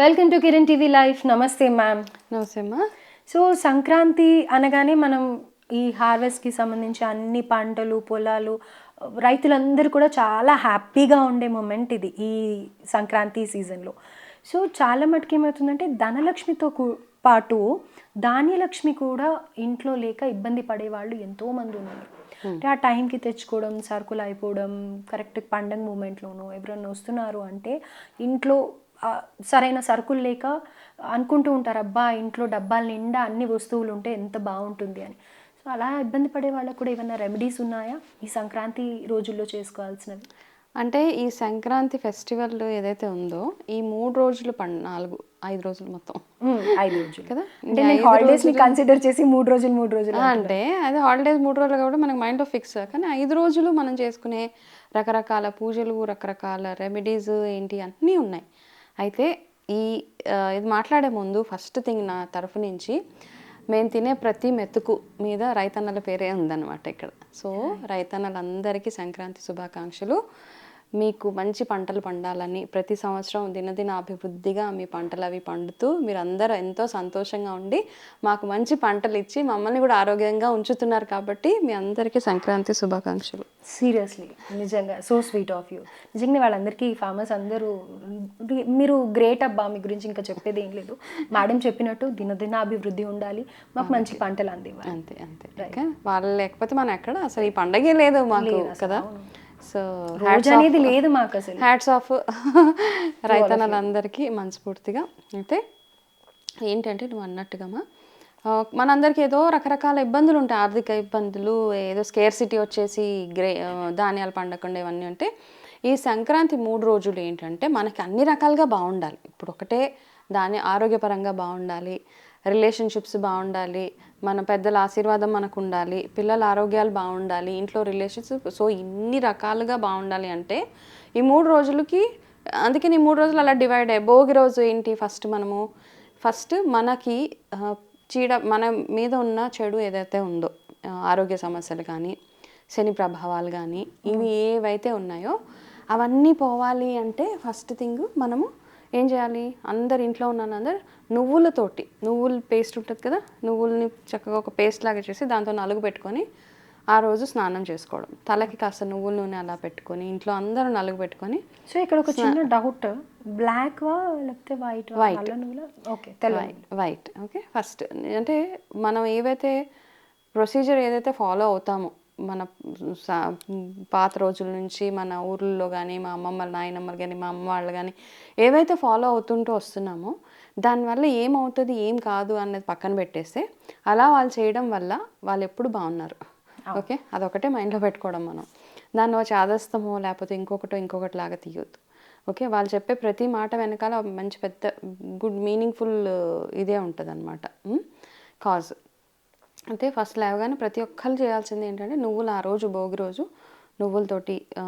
Welcome to Kiran TV life. నమస్తే ma'am. నమస్తే అమ్మా. సో సంక్రాంతి అనగానే మనం ఈ హార్వెస్ట్కి సంబంధించి అన్ని పంటలు పొలాలు రైతులందరూ కూడా చాలా హ్యాపీగా ఉండే మూమెంట్ ఇది ఈ సంక్రాంతి సీజన్లో సో చాలా మటుకు ఏమవుతుందంటే ధనలక్ష్మితో పాటు ధాన్యలక్ష్మి కూడా ఇంట్లో లేక ఇబ్బంది పడే వాళ్ళు ఎంతోమంది ఉన్నారు. అంటే ఆ టైంకి తెచ్చుకోవడం సరుకులు అయిపోవడం కరెక్ట్ పండగ మూమెంట్లోనూ ఎవరైనా వస్తున్నారు అంటే ఇంట్లో సరైన సరుకులు లేక అనుకుంటూ ఉంటారు అబ్బా ఇంట్లో డబ్బాల నిండా అన్ని వస్తువులు ఉంటే ఎంత బాగుంటుంది అని. సో అలా ఇబ్బంది పడే వాళ్ళకు కూడా ఏమైనా రెమెడీస్ ఉన్నాయా? ఈ సంక్రాంతి రోజుల్లో చేసుకోవాల్సినవి. అంటే ఈ సంక్రాంతి ఫెస్టివల్ ఏదైతే ఉందో ఈ మూడు రోజులు పం నాలుగు ఐదు రోజులు మొత్తం. ఐదు రోజులు. కదా? అంటే నేను హాలిడేస్ని కన్సిడర్ చేసి మూడు రోజులు మూడు రోజులు అంటే అదే హాలిడేస్ మూడు రోజులు కాబట్టి మనకి మైండ్లో ఫిక్స్ కానీ ఐదు రోజులు మనం చేసుకునే రకరకాల పూజలు రకరకాల రెమెడీస్ ఏంటి అన్నీ ఉన్నాయి. అయితే ఈ ఇది మాట్లాడే ముందు ఫస్ట్ థింగ్ నా తరఫు నుంచి మేము తినే ప్రతి మెతుకు మీద రైతన్నల పేరే ఉందన్నమాట ఇక్కడ. సో రైతన్నలందరికీ సంక్రాంతి శుభాకాంక్షలు. మీకు మంచి పంటలు పండాలని ప్రతి సంవత్సరం దినదిన అభివృద్ధిగా మీ పంటలు అవి పండుతూ మీరందరూ ఎంతో సంతోషంగా ఉండి మాకు మంచి పంటలు ఇచ్చి మమ్మల్ని కూడా ఆరోగ్యంగా ఉంచుతున్నారు కాబట్టి మీ అందరికీ సంక్రాంతి శుభాకాంక్షలు. సీరియస్లీ నిజంగా సో స్వీట్ ఆఫ్ యూ. నిజంగా వాళ్ళందరికీ ఫార్మర్స్ అందరూ మీరు గ్రేట్ అబ్బా మీ గురించి ఇంకా చెప్పేది ఏం లేదు. మేడం చెప్పినట్టు దినదిన అభివృద్ధి ఉండాలి మాకు మంచి పంటలు అందివ్వాలి. అంతే అంతే. వాళ్ళు లేకపోతే మనం ఎక్కడ? అసలు ఈ పండగే లేదు మాకు కదా? సో రోజు అనేది లేదు మాకు అసలు హ్యాట్స్ ఆఫ్ రైతన్నలందరికీ మనస్ఫూర్తిగా. అయితే ఏంటంటే నువ్వు అన్నట్టుగా మనందరికీ ఏదో రకరకాల ఇబ్బందులు ఉంటాయి. ఆర్థిక ఇబ్బందులు ఏదో స్కేర్ సిటీ వచ్చేసి గ్రే ధాన్యాలు పండకుండా ఇవన్నీ అంటే ఈ సంక్రాంతి మూడు రోజులు ఏంటంటే మనకి అన్ని రకాలుగా బాగుండాలి. ఇప్పుడు ఒకటే దాని ఆరోగ్యపరంగా బాగుండాలి. రిలేషన్షిప్స్ బాగుండాలి. మన పెద్దల ఆశీర్వాదం మనకు ఉండాలి పిల్లల ఆరోగ్యాలు బాగుండాలి ఇంట్లో రిలేషన్షిప్ సో ఇన్ని రకాలుగా బాగుండాలి అంటే ఈ మూడు రోజులకి అందుకే ఈ మూడు రోజులు అలా డివైడ్ అయ్యాయి భోగి రోజు ఏంటి ఫస్ట్ మనము? ఫస్ట్ మనకి చీడ మన మీద ఉన్న చెడు ఏదైతే ఉందో ఆరోగ్య సమస్యలు కానీ శని ప్రభావాలు కానీ ఇవి ఏవైతే ఉన్నాయో అవన్నీ పోవాలి అంటే ఫస్ట్ థింగ్ మనము ఏం చేయాలి? అందరు ఇంట్లో ఉన్న అందరు నువ్వులతోటి నువ్వుల పేస్ట్ ఉంటుంది కదా నువ్వుల్ని చక్కగా ఒక పేస్ట్ లాగా చేసి దాంతో నలుగు పెట్టుకొని ఆ రోజు స్నానం చేసుకోవడం. తలకి కాస్త నువ్వుల నూనె అలా పెట్టుకొని ఇంట్లో అందరూ నలుగు పెట్టుకొని సో ఇక్కడ ఒక చిన్న డౌట్ బ్లాక్ వా లేకపోతే white White. Okay white okay first అంటే మనం ఏవైతే ప్రొసీజర్ ఏదైతే ఫాలో అవుతామో మన సా- పాత రోజుల నుంచి మన ఊర్లలో కానీ మా అమ్మమ్మలు నాయనమ్మలు కానీ మా అమ్మ వాళ్ళు కానీ ఏవైతే ఫాలో అవుతుంటూ వస్తున్నామో దానివల్ల ఏమవుతుంది ఏం కాదు అన్నది పక్కన పెట్టేస్తే అలా వాళ్ళు చేయడం వల్ల వాళ్ళు ఎప్పుడు బాగున్నారు. ఓకే? అదొకటే మైండ్లో పెట్టుకోవడం మనం. దాన్ని వచ్చి ఆదస్తమో లేకపోతే ఇంకొకటో ఇంకొకటి లాగా తీయొద్దు. ఓకే? వాళ్ళు చెప్పే ప్రతి మాట వెనకాల మంచి పెద్ద గుడ్ మీనింగ్ఫుల్ ఇదే ఉంటుంది అనమాట కాజ్ అంటే ఫస్ట్ లేవగానే ప్రతి ఒక్కరు చేయాల్సింది ఏంటంటే నువ్వులు ఆ రోజు భోగి రోజు నువ్వులతోటి ఆ,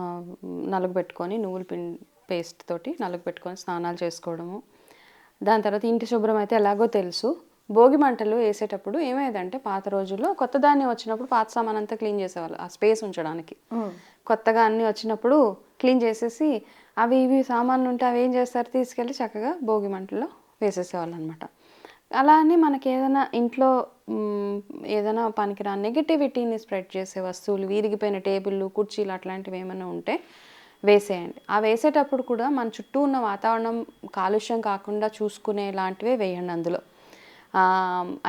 నలుగు పెట్టుకొని నువ్వుల పిం పేస్ట్ తోటి నలుగు పెట్టుకొని స్నానాలు చేసుకోవడము. దాని తర్వాత ఇంటి శుభ్రం అయితే ఎలాగో తెలుసు. భోగి మంటలు వేసేటప్పుడు ఏమయ్యేదంటే పాత రోజుల్లో కొత్త ధాన్యం వచ్చినప్పుడు పాత సామాన్ అంతా క్లీన్ చేసేవాళ్ళు ఆ స్పేస్ ఉంచడానికి. కొత్తగా అన్నీ వచ్చినప్పుడు క్లీన్ చేసేసి అవి ఇవి సామాన్లు ఉంటే అవి ఏం చేస్తారు? తీసుకెళ్ళి చక్కగా భోగి మంటల్లో వేసేసేవాళ్ళు అనమాట అలా అని మనకి ఏదైనా ఇంట్లో ఏదైనా పనికిరాని నెగిటివిటీని స్ప్రెడ్ చేసే వస్తువులు విరిగిపోయిన టేబుల్లు కుర్చీలు అట్లాంటివి ఏమైనా ఉంటే వేసేయండి. ఆ వేసేటప్పుడు కూడా మన చుట్టూ ఉన్న వాతావరణం కాలుష్యం కాకుండా చూసుకునే లాంటివే వేయండి అందులో.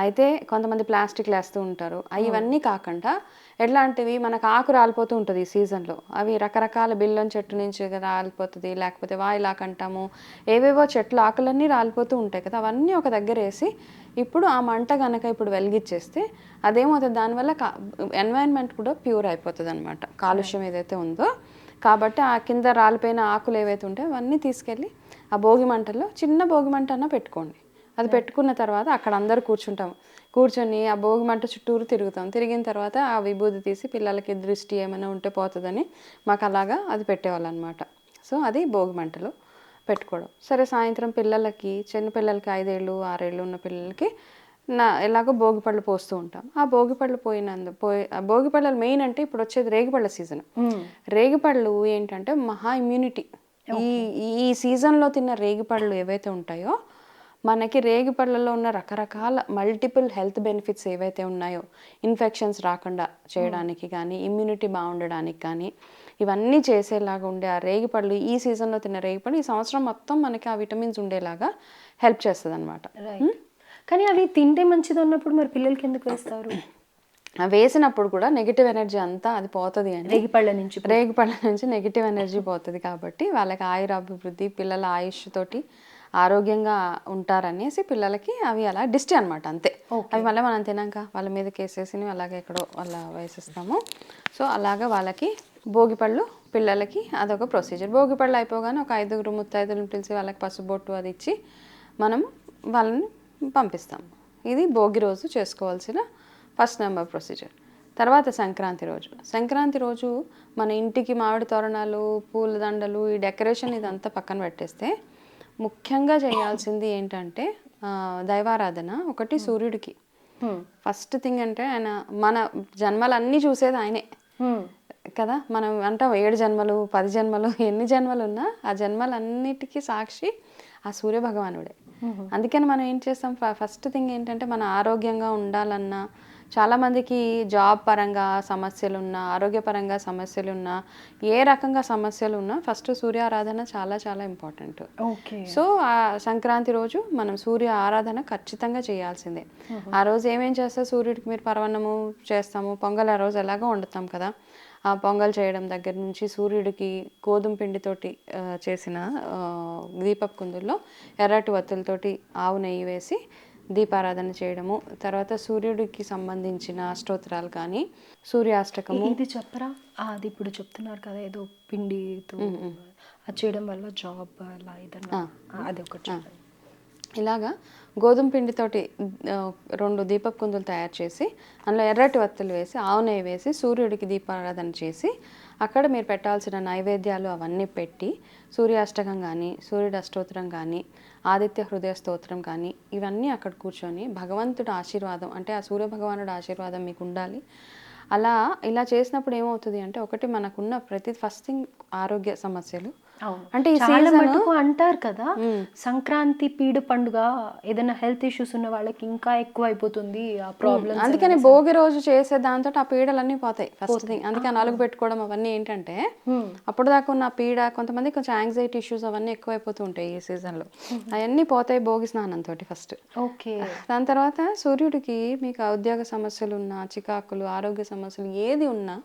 అయితే కొంతమంది ప్లాస్టిక్లు వేస్తూ ఉంటారు. అవి ఇవన్నీ కాకుండా ఎట్లాంటివి మనకు ఆకు రాలిపోతూ ఉంటుంది ఈ సీజన్లో. అవి రకరకాల బిల్లం చెట్టు నుంచి రాలిపోతుంది లేకపోతే వాయిలాక్ అంటాము ఏవేవో చెట్లు ఆకులన్నీ రాలిపోతూ ఉంటాయి కదా అవన్నీ ఒక దగ్గర వేసి ఇప్పుడు ఆ మంట కనుక ఇప్పుడు వెలిగించేస్తే అదేమవుతుంది? దానివల్ల కా ఎన్వైరన్మెంట్ కూడా ప్యూర్ అయిపోతుంది అనమాట కాలుష్యం ఏదైతే ఉందో. కాబట్టి ఆ కింద రాలిపోయిన ఆకులు ఏవైతే ఉంటాయో అవన్నీ తీసుకెళ్ళి ఆ భోగి మంటల్లో చిన్న భోగి మంట అన్న పెట్టుకోండి. అది పెట్టుకున్న తర్వాత అక్కడ అందరు కూర్చుంటాం కూర్చొని ఆ భోగి మంట చుట్టూరు తిరుగుతాం. తిరిగిన తర్వాత ఆ విభూది తీసి పిల్లలకి దృష్టి ఏమైనా ఉంటే పోతుందని మాకు అలాగా అది పెట్టేవాళ్ళు అనమాట సో అది భోగి మంటలు పెట్టుకోవడం. సరే సాయంత్రం పిల్లలకి చిన్న పిల్లలకి ఐదేళ్ళు ఆరేళ్ళు ఉన్న పిల్లలకి నా ఎలాగో భోగి పళ్ళు పోస్తూ ఉంటాం. ఆ భోగి పళ్ళు పోయినందు పోయి ఆ భోగి పళ్ళు మెయిన్ అంటే ఇప్పుడు వచ్చేది రేగిపళ్ళ సీజన్ రేగిపళ్ళు ఏంటంటే మహా ఇమ్యూనిటీ ఈ ఈ సీజన్లో తిన్న రేగిపళ్ళు ఏవైతే ఉంటాయో మనకి రేగిపళ్ళలో ఉన్న రకరకాల మల్టిపుల్ హెల్త్ బెనిఫిట్స్ ఏవైతే ఉన్నాయో ఇన్ఫెక్షన్స్ రాకుండా చేయడానికి కానీ ఇమ్యూనిటీ బాగుండడానికి కానీ ఇవన్నీ చేసేలాగా ఉండే ఆ రేగిపళ్ళు ఈ సీజన్లో తిన్న రేగిపళ్ళు ఈ సంవత్సరం మొత్తం మనకి ఆ విటమిన్స్ ఉండేలాగా హెల్ప్ చేస్తుంది అనమాట కానీ అవి తింటే మంచిది అన్నప్పుడు మరి పిల్లలకి ఎందుకు వేస్తారు? వేసినప్పుడు కూడా నెగిటివ్ ఎనర్జీ అంతా అది పోతుంది అని రేగిపళ్ళ నుంచి రేగిపళ్ళ నుంచి నెగిటివ్ ఎనర్జీ పోతుంది కాబట్టి వాళ్ళకి ఆయురాభివృద్ధి పిల్లల ఆయుష్ తోటి ఆరోగ్యంగా ఉంటారనేసి పిల్లలకి అవి అలా డిస్టి అనమాట అంతే. అవి మళ్ళీ మనం తినాక వాళ్ళ మీద కేసేసి అలాగే ఎక్కడో వాళ్ళ వేసిస్తాము. సో అలాగా వాళ్ళకి భోగిపళ్ళు పిల్లలకి అదొక ప్రొసీజర్ భోగిపళ్ళు అయిపోగానే ఒక ఐదుగురు ముత్తైదులను పిలిచి వాళ్ళకి పసుబొట్టు అది ఇచ్చి మనం వాళ్ళని పంపిస్తాం. ఇది భోగి రోజు చేసుకోవాల్సిన ఫస్ట్ నెంబర్ ప్రొసీజర్ తర్వాత సంక్రాంతి రోజు. సంక్రాంతి రోజు మన ఇంటికి మామిడి తోరణాలు పూల దండలు ఈ డెకరేషన్ ఇదంతా పక్కన పెట్టేస్తే ముఖ్యంగా చేయాల్సింది ఏంటంటే దైవారాధన ఒకటి సూర్యుడికి. Hmm. ఫస్ట్ థింగ్ అంటే ఆయన మన జన్మలన్నీ చూసేది ఆయనే. Hmm. కదా? మనం అంటాం ఏడు జన్మలు పది జన్మలు ఎన్ని జన్మలు ఉన్నా ఆ జన్మలన్నిటికీ సాక్షి ఆ సూర్య భగవానుడే అందుకని మనం ఏం చేస్తాం? ఫస్ట్ థింగ్ ఏంటంటే మన ఆరోగ్యంగా ఉండాలన్నా చాలా మందికి జాబ్ పరంగా సమస్యలు ఉన్నా ఆరోగ్యపరంగా సమస్యలు ఉన్నా ఏ రకంగా సమస్యలు ఉన్నా ఫస్ట్ సూర్యారాధన చాలా చాలా ఇంపార్టెంట్. ఓకే. సో ఆ సంక్రాంతి రోజు మనం సూర్య ఆరాధన ఖచ్చితంగా చేయాల్సిందే. ఆ రోజు ఏమేం చేస్తా సూర్యుడికి మీరు పరవన్నము చేస్తాము. పొంగల్ ఆ రోజు ఎలాగో వండుతాం కదా. ఆ పొంగల్ చేయడం దగ్గర నుంచి సూర్యుడికి గోధుమ పిండితోటి చేసిన ఆ, దీపపు కుందుల్లో ఎర్రటి వత్తులతోటి ఆవు నెయ్యి వేసి దీపారాధన చేయడము తర్వాత సూర్యుడికి సంబంధించిన స్తోత్రాలు కానీ సూర్యాష్టకము. ఇది చెప్పరా? అది ఇప్పుడు చెప్తున్నారు కదా ఏదో పిండితో అది చేయడం వల్ల జాబ్ అలా ఏదన్నా. అది ఒకటి ఇలాగా గోధుమ పిండితోటి రెండు దీపపు కుందులు తయారు చేసి అందులో ఎర్రటి వత్తులు వేసి ఆవు నెయ్యి వేసి సూర్యుడికి దీపారాధన చేసి అక్కడ మీరు పెట్టాల్సిన నైవేద్యాలు అవన్నీ పెట్టి సూర్యాష్టకం కానీ సూర్యుడు అష్టోత్తరం కానీ ఆదిత్య హృదయ స్తోత్రం కానీ ఇవన్నీ అక్కడ కూర్చొని భగవంతుడు ఆశీర్వాదం అంటే ఆ సూర్యభగవానుడు ఆశీర్వాదం మీకు ఉండాలి. అలా ఇలా చేసినప్పుడు ఏమవుతుంది అంటే ఒకటి మనకున్న ప్రతి ఫస్ట్ థింగ్ ఆరోగ్య సమస్యలు అంటే ఈ మటుకు అంటారు కదా సంక్రాంతి పీడు పండుగ ఏదైనా హెల్త్ ఇష్యూస్ ఉన్న వాళ్ళకి ఇంకా ఎక్కువ అయిపోతుంది ఆ ప్రాబ్లమ్ అందుకని భోగి రోజు చేసే దాంతో ఆ పీడలన్నీ పోతాయి. ఫస్ట్ థింగ్ అందుకని నలుగు పెట్టుకోవడం అవన్నీ ఏంటంటే అప్పుడు దాకా ఉన్న పీడ కొంతమంది కొంచెం యాంగ్జైటీ ఇష్యూస్ అవన్నీ ఎక్కువైపోతూ ఉంటాయి ఈ సీజన్లో అవన్నీ పోతాయి భోగి స్నానంతో ఫస్ట్ ఓకే. దాని తర్వాత సూర్యుడికి మీకు ఉద్యోగ సమస్యలు ఉన్నా చికాకులు ఆరోగ్య సమస్యలు ఏది ఉన్నా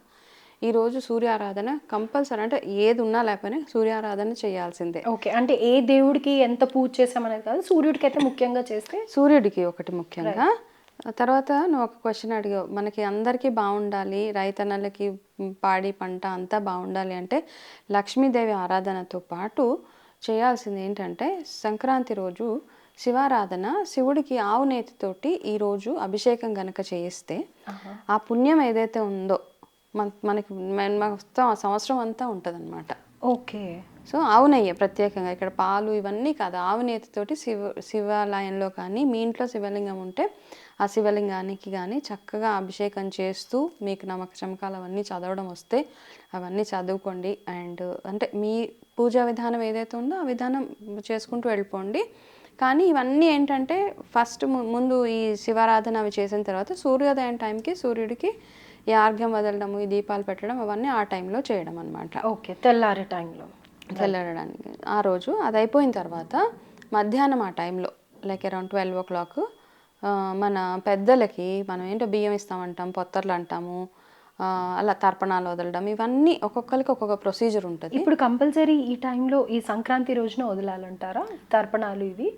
ఈరోజు సూర్యారాధన కంపల్సరీ అంటే ఏది ఉన్నా లేకపోయినా సూర్యారాధన చేయాల్సిందే. ఓకే అంటే ఏ దేవుడికి ఎంత పూజ చేసామనేది కాదు సూర్యుడికి అయితే ముఖ్యంగా చేస్తే? సూర్యుడికి ఒకటి ముఖ్యంగా. తర్వాత నువ్వు ఒక క్వశ్చన్ అడిగావు మనకి అందరికీ బాగుండాలి రైతన్నలకి పాడి పంట అంతా బాగుండాలి అంటే లక్ష్మీదేవి ఆరాధనతో పాటు చేయాల్సింది ఏంటంటే సంక్రాంతి రోజు శివారాధన శివుడికి ఆవు నేతితోటి ఈరోజు అభిషేకం గనక చేయిస్తే ఆ పుణ్యం ఏదైతే ఉందో మన మనకి మన- మొత్తం ఆ సంవత్సరం అంతా ఉంటుంది ఓకే. సో ఆవు నెయ్యి ప్రత్యేకంగా ఇక్కడ పాలు ఇవన్నీ కాదు ఆవు నేతితోటి శివ శివాలయంలో కానీ మీ ఇంట్లో శివలింగం ఉంటే ఆ శివలింగానికి కానీ చక్కగా అభిషేకం చేస్తూ మీకు నమ్మక చమకాలు అవన్నీ చదవడం వస్తే అవన్నీ చదువుకోండి. అండ్ అంటే మీ పూజా విధానం ఏదైతే ఉందో ఆ విధానం చేసుకుంటూ వెళ్ళిపోండి. కానీ ఇవన్నీ ఏంటంటే ఫస్ట్ ముందు ఈ శివారాధన అవి చేసిన తర్వాత సూర్యోదయం టైంకి సూర్యుడికి ఈ ఆర్ఘ్యం వదలడము ఈ దీపాలు పెట్టడం అవన్నీ ఆ టైంలో చేయడం అనమాట ఓకే తెల్లారే టైంలో. చల్లడానికి ఆ రోజు అది అయిపోయిన తర్వాత మధ్యాహ్నం ఆ టైంలో like around twelve o'clock మన పెద్దలకి మనం ఏంటో బియ్యం ఇస్తామంటాం పొత్తర్లు అంటాము అలా తర్పణాలు వదలడం ఇవన్నీ ఒక్కొక్కరికి ఒక్కొక్క ప్రొసీజర్ ఉంటుంది. ఇప్పుడు కంపల్సరీ ఈ టైంలో ఈ సంక్రాంతి రోజున వదలాలంటారా? తర్పణాలు ఇవి?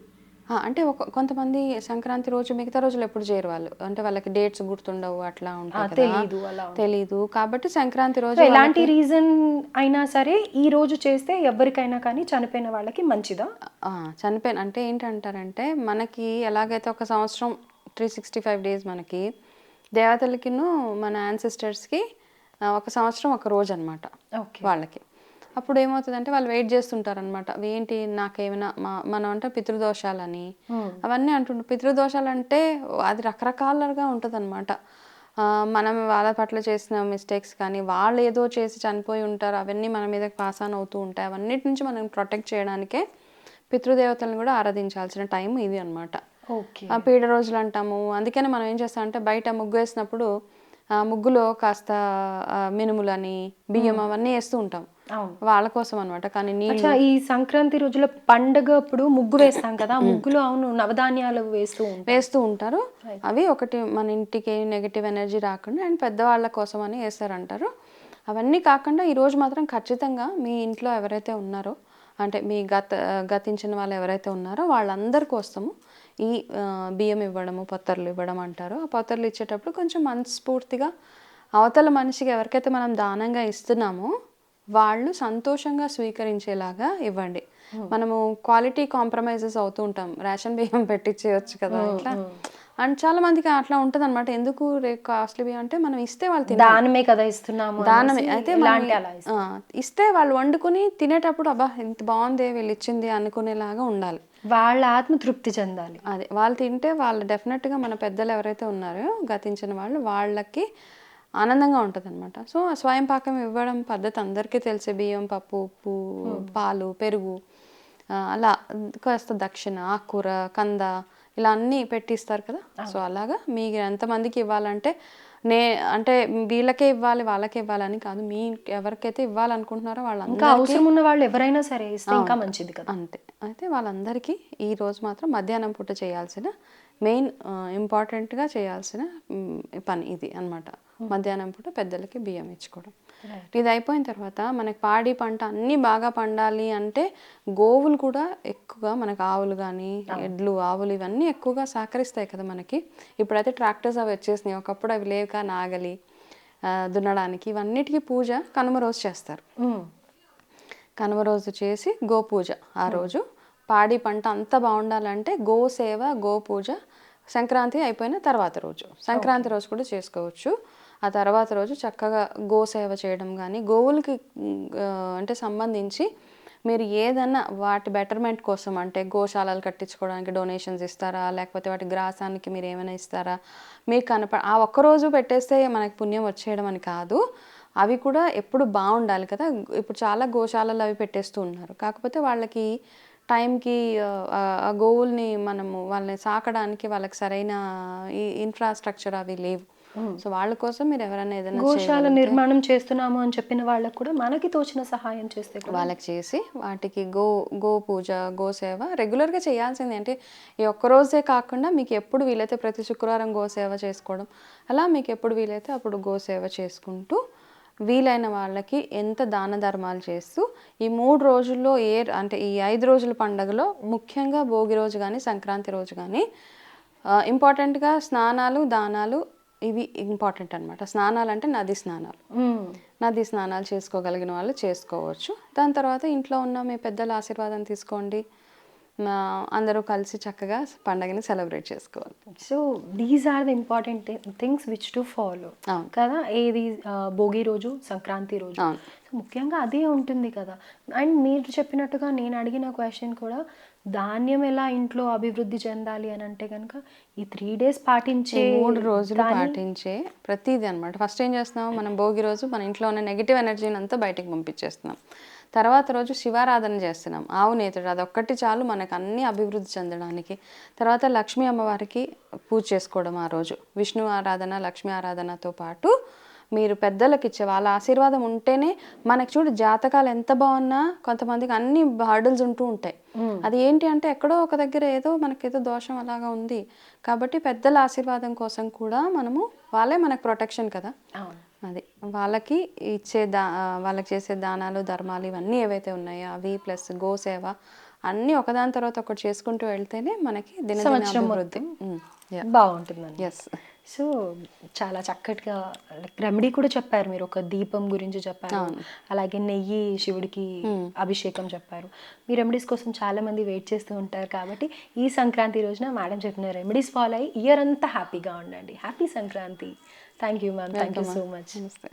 అంటే ఒక కొంతమంది సంక్రాంతి రోజు మిగతా రోజులు ఎప్పుడు చేయరు వాళ్ళు. అంటే వాళ్ళకి డేట్స్ గుర్తుండవు అట్లా ఉంటాయి. తెలీదు అలా తెలీదు. కాబట్టి సంక్రాంతి రోజు ఎలాంటి రీజన్ అయినా సరే ఈ రోజు చేస్తే ఎవరికైనా కానీ చనిపోయిన వాళ్ళకి మంచిదా? చనిపోయిన అంటే ఏంటంటారంటే మనకి ఎలాగైతే ఒక సంవత్సరం త్రీ సిక్స్టీ ఫైవ్ డేస్ మనకి దేవతలకిను మన యాన్సిస్టర్స్కి ఒక సంవత్సరం ఒక రోజు అనమాట ఓకే. వాళ్ళకి. అప్పుడు ఏమవుతుందంటే వాళ్ళు వెయిట్ చేస్తుంటారు అనమాట ఏంటి? నాకేమైనా మా మనం అంటే పితృదోషాలని. అవన్నీ అంటుంటారు పితృదోషాలు అంటే అది రకరకాలుగా ఉంటుంది అనమాట మనం వాళ్ళ పట్ల చేసిన మిస్టేక్స్ కానీ వాళ్ళు ఏదో చేసి చనిపోయి ఉంటారు. అవన్నీ మన మీద పాస్ ఆన్ అవుతూ ఉంటాయి. అవన్నిటి నుంచి మనం ప్రొటెక్ట్ చేయడానికే పితృదేవతలను కూడా ఆరాధించాల్సిన టైం ఇది ఆ పీడ రోజులు అంటాము. అందుకనే మనం ఏం చేస్తామంటే బయట ముగ్గు వేసినప్పుడు ముగ్గులో కాస్త మినుములని బియ్యం అవన్నీ వేస్తూ ఉంటాం. వాళ్ళ కోసం అనమాట కానీ ఈ సంక్రాంతి రోజుల పండగ అప్పుడు ముగ్గు వేస్తాం కదా ముగ్గులో అవును నవధాన్యాలు వేస్తూ వేస్తూ ఉంటారు. అవి ఒకటి మన ఇంటికి నెగిటివ్ ఎనర్జీ రాకుండా అండ్ పెద్దవాళ్ళ కోసం అని వేస్తారంటారు. అవన్నీ కాకుండా ఈరోజు మాత్రం ఖచ్చితంగా మీ ఇంట్లో ఎవరైతే ఉన్నారో అంటే మీ గత గతించిన వాళ్ళు ఎవరైతే ఉన్నారో వాళ్ళందరి కోసము ఈ బియ్యం ఇవ్వడము పత్తర్లు ఇవ్వడం అంటారు. ఆ పత్తర్లు ఇచ్చేటప్పుడు కొంచెం మనస్ఫూర్తిగా అవతల మనిషికి ఎవరికైతే మనం దానంగా ఇస్తున్నామో వాళ్ళు సంతోషంగా స్వీకరించేలాగా ఇవ్వండి. మనము క్వాలిటీ కాంప్రమైజెస్ అవుతూ ఉంటాం. రేషన్ బియ్యం పెట్టించేయచ్చు కదా ఇట్లా. అండ్ చాలా మందికి అట్లా ఉంటుంది అనమాట ఎందుకు కాస్ట్లీ బియ్యం అంటే మనం ఇస్తే వాళ్ళు దానమే కదా ఇస్తున్నాము దానమే. అయితే ఇస్తే వాళ్ళు వండుకొని తినేటప్పుడు అబ్బా ఇంత బాగుంది వీళ్ళు ఇచ్చింది అనుకునేలాగా ఉండాలి. వాళ్ళ ఆత్మ తృప్తి చెందాలి. అదే వాళ్ళు తింటే వాళ్ళు డెఫినెట్గా మన పెద్దలు ఎవరైతే ఉన్నారో గతించిన వాళ్ళు వాళ్ళకి ఆనందంగా ఉంటుంది అనమాట సో ఆ స్వయం పాకం ఇవ్వడం పద్ధతి అందరికీ తెలిసే బియ్యం పప్పు ఉప్పు పాలు పెరుగు అలా కాస్త దక్షిణ ఆకుకూర కంద ఇలా అన్నీ పెట్టిస్తారు కదా? సో అలాగా మీకు ఎంతమందికి ఇవ్వాలంటే నే అంటే వీళ్ళకే ఇవ్వాలి వాళ్ళకే ఇవ్వాలని కాదు. మీ ఎవరికైతే ఇవ్వాలనుకుంటున్నారో వాళ్ళందరూ ఇంకా అవసరం ఉన్న వాళ్ళు ఎవరైనా సరే ఇస్తే ఇంకా మంచిది కదా? అంతే. అయితే వాళ్ళందరికీ ఈ రోజు మాత్రం మధ్యాహ్నం పూట చేయాల్సిన మెయిన్ ఇంపార్టెంట్గా చేయాల్సిన పని ఇది అన్నమాట. మధ్యాహ్నం పూట పెద్దలకి బియ్యం ఇచ్చుకోవడం. ఇది అయిపోయిన తర్వాత మనకి పాడి పంట అన్నీ బాగా పండాలి అంటే గోవులు కూడా ఎక్కువగా మనకు ఆవులు కానీ ఎడ్లు ఆవులు ఇవన్నీ ఎక్కువగా సహకరిస్తాయి కదా మనకి. ఇప్పుడైతే ట్రాక్టర్స్ అవి వచ్చేసినాయి. ఒకప్పుడు అవి లేక నాగలి దున్నడానికి ఇవన్నిటికీ పూజ కనుమ రోజు చేస్తారు. కనుమ రోజు చేసి గోపూజ ఆ రోజు. పాడి పంట అంతా బాగుండాలంటే గో సేవ గోపూజ సంక్రాంతి అయిపోయిన తర్వాత రోజు. సంక్రాంతి రోజు కూడా చేసుకోవచ్చు. ఆ తర్వాత రోజు చక్కగా గో సేవ చేయడం కానీ గోవులకి అంటే సంబంధించి మీరు ఏదన్నా వాటి బెటర్మెంట్ కోసం అంటే గోశాలలు కట్టించుకోవడానికి డొనేషన్స్ ఇస్తారా? లేకపోతే వాటి గ్రాసానికి మీరు ఏమైనా ఇస్తారా? మీకు కనప ఆ ఒక్కరోజు పెట్టేస్తే మనకి పుణ్యం వచ్చేయడం అని కాదు. అవి కూడా ఎప్పుడు బాగుండాలి కదా. ఇప్పుడు చాలా గోశాలలు అవి పెట్టేస్తూ ఉన్నారు. కాకపోతే వాళ్ళకి టైంకి ఆ, గోవుల్ని మనము వాళ్ళని సాకడానికి వాళ్ళకి సరైన ఈ ఇన్ఫ్రాస్ట్రక్చర్ అవి లేవు. సో వాళ్ళ కోసం మీరు ఎవరైనా ఏదైనా గోశాల నిర్మాణం చేస్తున్నాము అని చెప్పిన వాళ్ళకు కూడా మనకి తోచిన సహాయం చేస్తే వాళ్ళకి చేసి వాటికి గో గో పూజ గో సేవ రెగ్యులర్గా చేయాల్సింది. అంటే ఈ ఒక్క రోజే కాకుండా మీకు ఎప్పుడు వీలైతే ప్రతి శుక్రవారం గో సేవ చేసుకోవడం అలా మీకు ఎప్పుడు వీలైతే అప్పుడు గో సేవ చేసుకుంటూ వీలైన వాళ్ళకి ఎంత దాన ధర్మాలు చేస్తూ ఈ మూడు రోజుల్లో ఏ అంటే ఈ ఐదు రోజుల పండగలో ముఖ్యంగా భోగి రోజు కానీ సంక్రాంతి రోజు కానీ ఇంపార్టెంట్గా స్నానాలు దానాలు ఇవి ఇంపార్టెంట్ అనమాట స్నానాలు అంటే నది స్నానాలు. నది స్నానాలు చేసుకోగలిగిన వాళ్ళు చేసుకోవచ్చు. దాని తర్వాత ఇంట్లో ఉన్న మీ పెద్దల ఆశీర్వాదం తీసుకోండి. అందరూ కలిసి చక్కగా పండగని సెలబ్రేట్ చేసుకోవాలి. So these are the important things which to follow. కదా? ఏది భోగి రోజు సంక్రాంతి రోజు. సో ముఖ్యంగా అదే ఉంటుంది కదా? అండ్ మీరు చెప్పినట్టుగా నేను అడిగిన క్వశ్చన్ కూడా ధాన్యం ఎలా ఇంట్లో అభివృద్ధి చెందాలి అని అంటే కనుక ఈ త్రీ డేస్ పాటించే మూడు రోజులు పాటించే ప్రతిదీ అనమాట ఫస్ట్ ఏం చేస్తున్నాం? మనం భోగి రోజు మన ఇంట్లో ఉన్న నెగిటివ్ ఎనర్జీని అంతా బయటికి పంపించేస్తున్నాం. తర్వాత రోజు శివారాధన చేస్తున్నాం. ఆవు నేతుడు అదొక్కటి చాలు మనకు అన్ని అభివృద్ధి చెందడానికి. తర్వాత లక్ష్మీ అమ్మవారికి పూజ చేసుకోవడం ఆ రోజు. విష్ణు ఆరాధన లక్ష్మీ ఆరాధనతో పాటు మీరు పెద్దలకు ఇచ్చే వాళ్ళ ఆశీర్వాదం ఉంటేనే మనకి చూడు జాతకాలు ఎంత బాగున్నా కొంతమందికి అన్ని హర్డల్స్ ఉంటూ ఉంటాయి. అది ఏంటి అంటే ఎక్కడో ఒక దగ్గర ఏదో మనకేదో దోషం అలాగా ఉంది. కాబట్టి పెద్దల ఆశీర్వాదం కోసం కూడా మనము వాళ్ళే మనకు ప్రొటెక్షన్ కదా. అది. వాళ్ళకి ఇచ్చే దా వాళ్ళకి చేసే దానాలు ధర్మాలు ఇవన్నీ ఏవైతే ఉన్నాయో అవి ప్లస్ గోసేవ అన్నీ ఒకదాని తర్వాత ఒకటి చేసుకుంటూ వెళ్తేనే మనకి అభివృద్ధి. బాగుంటుందండి. ఎస్ సో చాలా చక్కటిగా రెమెడీ కూడా చెప్పారు మీరు. ఒక దీపం గురించి చెప్పారు. అలాగే నెయ్యి శివుడికి అభిషేకం చెప్పారు. మీ రెమెడీస్ కోసం చాలా మంది వెయిట్ చేస్తూ ఉంటారు కాబట్టి ఈ సంక్రాంతి రోజున మేడం చెప్పిన రెమెడీస్ ఫాలో అయ్యి ఇయర్ అంతా హ్యాపీగా ఉండండి. Happy Sankranti. Thank you ma'am thank you so much నమస్తే